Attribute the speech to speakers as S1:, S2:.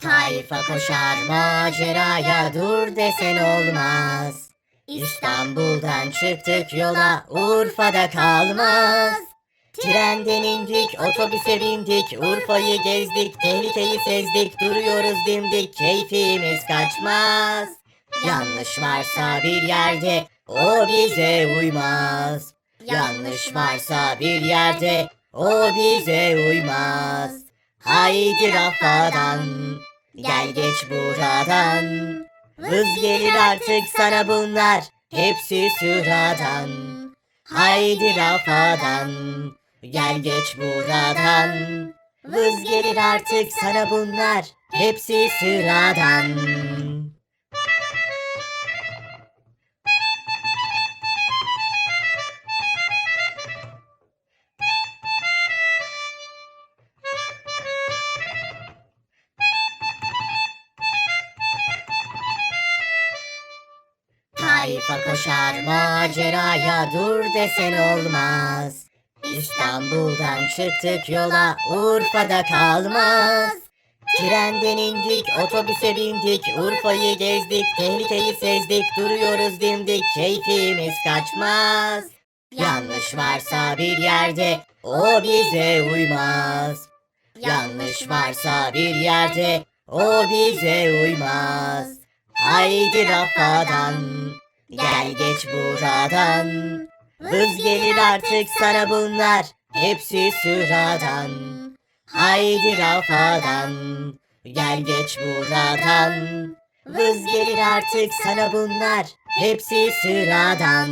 S1: Tayfa koşar maceraya dur desen olmaz. İstanbul'dan çıktık yola Urfa'da kalmaz. Trenden indik otobüse bindik Urfa'yı gezdik tehlikeyi sezdik Duruyoruz dimdik keyfimiz kaçmaz. Yanlış varsa bir yerde o bize uymaz. Yanlış varsa bir yerde o bize uymaz. Haydi rafadan gel geç buradan. Vız gelir artık sana bunlar hepsi sıradan. Haydi rafadan gel geç buradan. Vız gelir artık sana bunlar hepsi sıradan. Tayfa koşar maceraya dur desen olmaz. İstanbul'dan çıktık yola Urfa'da kalmaz. Trenden indik otobüse bindik Urfa'yı gezdik tehlikeyi sezdik Duruyoruz dimdik keyfimiz kaçmaz. Yanlış varsa bir yerde o bize uymaz. Yanlış varsa bir yerde o bize uymaz. Haydi rafadan gel geç buradan. Vız gelir artık sana bunlar hepsi sıradan. Haydi rafadan gel geç buradan. Vız gelir artık sana bunlar hepsi sıradan.